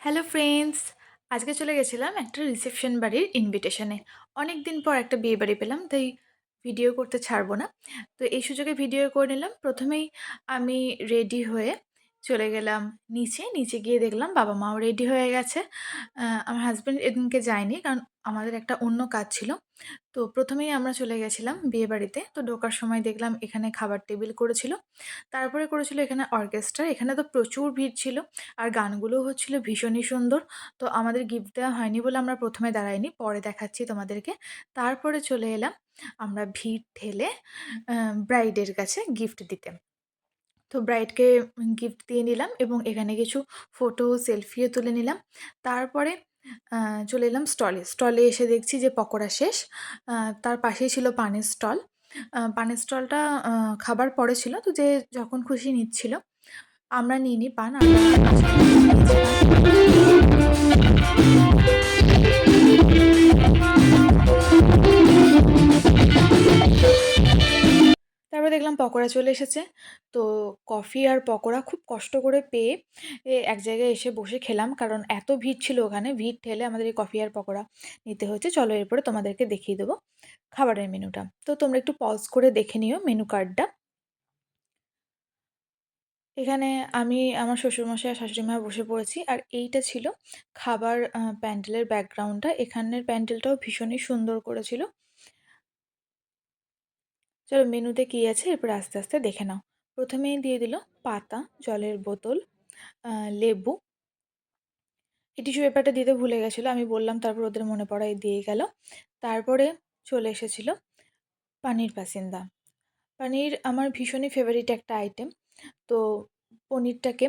Hello friends আজকে চলে গেছিলাম একটা রিসেপশন বাড়ির ইনভিটেশনে অনেক দিন পর একটা বিয়ে বাড়ি পেলাম, তাই ভিডিও করতে ছাড়বো না। তো এই সুযোগে ভিডিও করে নিলাম। প্রথমেই আমি রেডি হয়ে চলে গেলাম নিচে নিচে গিয়ে দেখলাম বাবা মাও রেডি হয়ে গেছে। আমার হাজব্যান্ড এদিনকে যায়নি কারণ আমাদের একটা অন্য কাজ ছিল। তো প্রথমেই আমরা চলে গেছিলাম বিয়ে বাড়িতে তো ঢোকার সময় দেখলাম এখানে খাবার টেবিল করেছিল। তারপরে করেছিল এখানে অর্কেস্ট্রা এখানে তো প্রচুর ভিড় ছিল আর গানগুলোও হচ্ছিল ভীষণই সুন্দর। তো আমাদের গিফট দেওয়া হয়নি বলে আমরা প্রথমে দাঁড়াইনি পরে দেখাচ্ছি তোমাদেরকে। তারপরে চলে এলাম আমরা ভিড় ঠেলে ব্রাইডের কাছে গিফট দিতে। তো ব্রাইডকে গিফট দিয়ে নিলাম এবং এখানে কিছু ফটো সেলফিও তুলে নিলাম। তারপরে চলে এলাম স্টলে স্টলে এসে দেখছি যে পকোড়া শেষ। তার পাশেই ছিল পানের স্টল পানের স্টলটা খাবার পরে ছিল তো যে যখন খুশি নিচ্ছিল। আমরা নিয়ে নিইনি পান, আমরা দেখলাম পকোড়া চলে এসেছে। তো কফি আর পকোড়া খুব কষ্ট করে পেয়ে এক জায়গায় এসে বসে খেলাম। কারণ এত ভিড় ছিল ওখানে, ভিড় ঠেলে আমাদের এই কফি আর পকোড়া নিতে হয়েছে। চলো এরপরে তোমাদেরকে দেখিয়ে দেবো খাবারের মেনুটা। তো তোমরা একটু পজ করে দেখে নিও মেনু কার্ডটা এখানে আমি আমার শ্বশুরমশাই আর শাশুড়িমা বসে পড়েছি। আর এইটা ছিল খাবার প্যান্ডেলের ব্যাকগ্রাউন্ডটা এখানের প্যান্ডেলটাও ভীষণই সুন্দর করেছিল। চলো মেনুতে কী আছে? এরপর আস্তে আস্তে দেখে নাও। প্রথমেই দিয়ে দিল পাতা, জলের বোতল লেবু। এই টিস্যু পেপারটা দিতে ভুলে গেছিল, আমি বললাম তারপর ওদের মনে পড়ায় দিয়ে গেল। তারপরে চলে এসেছিল পানির পাসিন্দা পানির আমার ভীষণই ফেভারিট একটা আইটেম তো পনিরটাকে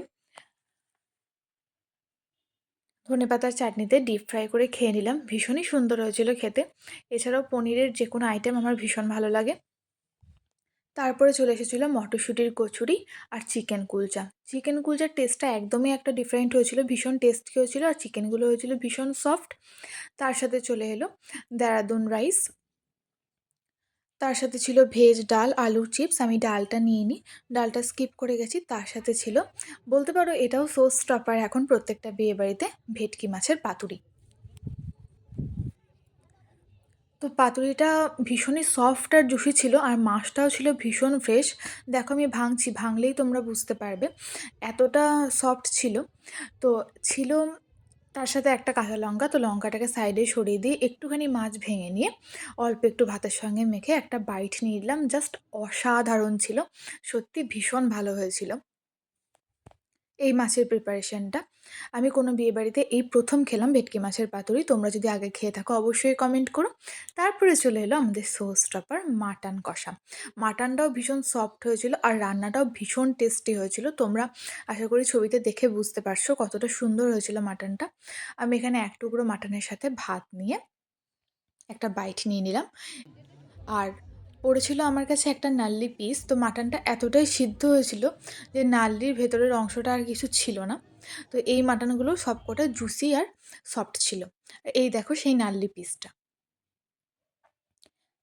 ধনেপাতার চাটনিতে ডিপ ফ্রাই করে খেয়ে নিলাম। ভীষণই সুন্দর হয়েছিল খেতে। এছাড়াও পনিরের যে কোনো আইটেম আমার ভীষণ ভালো লাগে। তারপরে চলে এসেছিল মটরশুঁটির কচুরি আর চিকেন কুলচা। চিকেন কুলচার টেস্টটা একদমই একটা ডিফারেন্ট হয়েছিল, ভীষণ টেস্টি হয়েছিল আর চিকেনগুলো হয়েছিল ভীষণ সফট তার সাথে চলে এলো দেরাদুন রাইস তার সাথে ছিল ভেজ ডাল, আলুর চিপস আমি ডালটা নিয়ে নিই ডালটা স্কিপ করে গেছি। তার সাথে ছিল, বলতে পারো এটাও সোস স্টপার এখন প্রত্যেকটা বিয়ে বাড়িতে ভেটকি মাছের পাতুরি। তো পাতুরিটা ভীষণই সফট আর জুসি ছিল আর মাছটাও ছিল ভীষণ ফ্রেশ দেখো আমি ভাঙছি, ভাঙলেই তোমরা বুঝতে পারবে। এতটা সফট ছিল। তো ছিল তার সাথে একটা কাঁচা লঙ্কা। তো লঙ্কাটাকে সাইডে সরিয়ে দিয়ে একটুখানি মাছ ভেঙে নিয়ে অল্প একটু ভাতের সঙ্গে মেখে একটা বাইট নিয়ে নিলাম। জাস্ট অসাধারণ ছিল। সত্যি ভীষণ ভালো হয়েছিল। এই মাছের প্রিপারেশনটা আমি কোনো বিয়েবাড়িতে এই প্রথম খেলাম ভেটকি মাছের পাতুরি। তোমরা যদি আগে খেয়ে থাকো অবশ্যই কমেন্ট করো। তারপরে চলে এলো আমাদের সোস টপার মাটন কষা। মাটনটাও ভীষণ সফট হয়েছিল আর রান্নাটাও ভীষণ টেস্টি হয়েছিল। তোমরা আশা করি ছবিতে দেখে বুঝতে পারছ কতটা সুন্দর হয়েছিল মাটনটা আমি এখানে এক টুকরো মাটনের সাথে ভাত নিয়ে একটা বাইট নিয়ে নিলাম। আর পড়েছিল আমার কাছে একটা নাল্লি পিস তো মাটনটা এতটাই সিদ্ধ হয়েছিল যে নাল্লির ভেতরের অংশটা আর কিছু ছিল না। তো এই মাটনগুলো সবকটা জুসি আর সফট ছিল। এই দেখো সেই নাল্লি পিসটা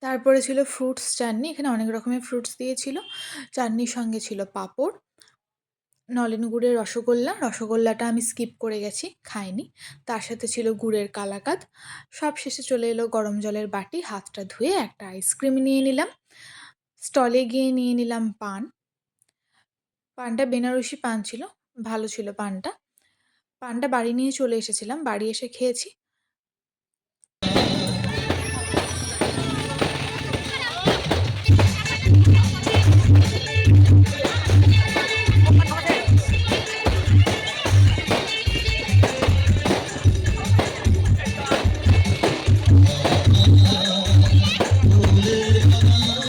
তারপরে ছিল ফ্রুটস চাটনি। এখানে অনেক রকমের ফ্রুটস দিয়েছিল। চাটনির সঙ্গে ছিল পাঁপড়। নলেন গুড়ের রসগোল্লা। রসগোল্লাটা আমি স্কিপ করে গেছি, খাইনি। তার সাথে ছিল গুড়ের কালাকাদ। সব শেষে চলে এলো গরম জলের বাটি, হাতটা ধুয়ে একটা আইসক্রিম নিয়ে নিলাম। স্টলে গিয়ে নিয়ে নিলাম পান। পানটা বেনারসি পান ছিল, ভালো ছিল পানটা। পানটা বাড়ি নিয়ে চলে এসেছিলাম, বাড়ি এসে খেয়েছি।